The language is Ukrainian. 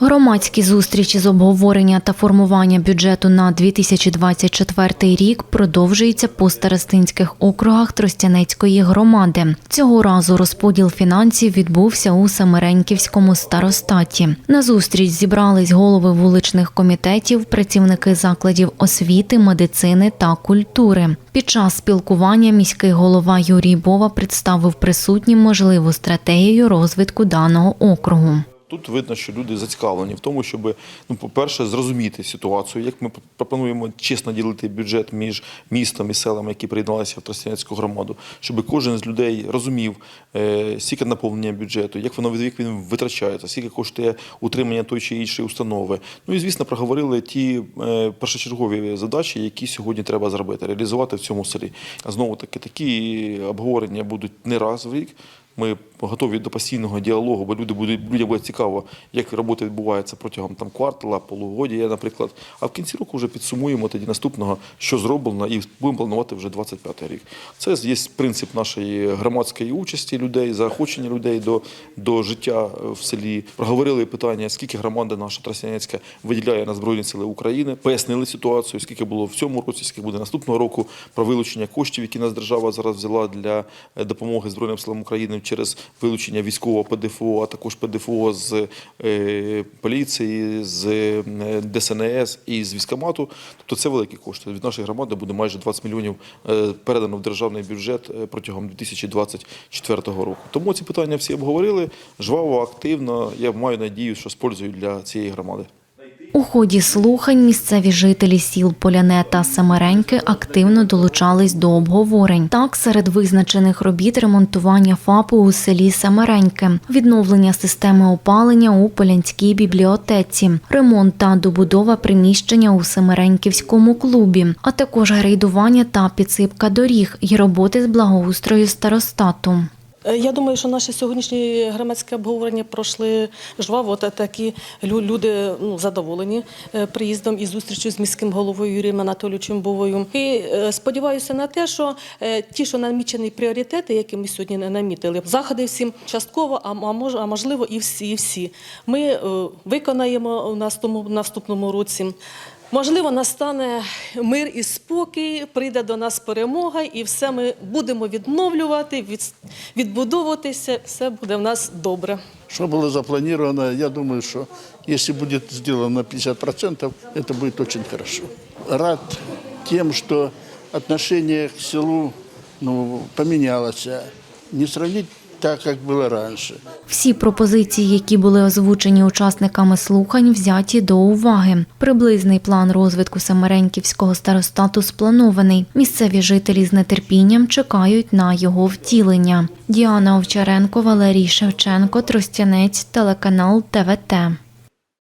Громадські зустрічі з обговорення та формування бюджету на 2024 рік продовжуються по старостинських округах Тростянецької громади. Цього разу розподіл фінансів відбувся у Семереньківському старостаті. На зустріч зібрались голови вуличних комітетів, працівники закладів освіти, медицини та культури. Під час спілкування міський голова Юрій Бова представив присутнім можливу стратегію розвитку даного округу. Тут видно, що люди зацікавлені в тому, щоб, ну, по-перше, зрозуміти ситуацію, як ми пропонуємо чесно ділити бюджет між містом і селами, які приєдналися в Тростянецьку громаду, щоб кожен з людей розумів, е, скільки наповнення бюджету, як воно як він витрачається, скільки коштує утримання тої чи іншої установи. Ну і звісно, проговорили ті е, першочергові задачі, які сьогодні треба зробити, реалізувати в цьому селі. А знову таки такі обговорення будуть не раз в рік. Ми готові до постійного діалогу, бо люди будуть людям буде цікаво, як робота відбувається протягом там квартала, полугодія, наприклад. А в кінці року вже підсумуємо тоді наступного, що зроблено, і будемо планувати вже 25 рік. Це є принцип нашої громадської участі людей, заохочення людей до, до життя в селі. Проговорили питання, скільки громада наша Тростянецька виділяє на Збройні Сили України, пояснили ситуацію, скільки було в цьому році, скільки буде наступного року, про вилучення коштів, які нас держава зараз взяла для е, допомоги Збройним силам України через вилучення військового ПДФО, а також ПДФО з е, поліції, з е, ДСНС і з військомату. Тобто це великі кошти. Від нашої громади буде майже 20 мільйонів е, передано в державний бюджет протягом 2024 року. Тому ці питання всі обговорили жваво, активно. Я маю надію, що спользують для цієї громади. У ході слухань місцеві жителі сіл Поляне та Самареньки активно долучались до обговорень. Так, серед визначених робіт ремонтування ФАПу у селі Самареньке, відновлення системи опалення у Полянській бібліотеці, ремонт та добудова приміщення у Семереньківському клубі, а також грейдування та підсипка доріг і роботи з благоустрою старостату. Е, Я думаю, що наші сьогоднішні громадські обговорення пройшли жваво, та такі лю- люди ну, задоволені е, приїздом і зустрічю з міським головою Юрієм Анатолійовичем Бовою. І е, сподіваюся на те, що ті, що намічені пріоритети, які ми сьогодні не намітили, заходи всім частково, а, можливо і всі, і всі. Ми виконаємо в наступному році. Можливо, настане мир і спокій, прийде до нас перемога, і все ми будемо відновлювати, від, відбудовуватися. Все буде в нас добре. Что было запланировано, я думаю, если будет сделано на 50%, это будет очень хорошо. Рад тем, что отношение к селу ну, поменялось. Не сравнить так, як було раніше. Всі пропозиції, які були озвучені учасниками слухань, взяті до уваги. Приблизний план розвитку Самареньківського старостату спланований. Місцеві жителі з нетерпінням чекають на його втілення. Діана Овчаренко, Валерій Шевченко, Тростянець, телеканал ТВТ.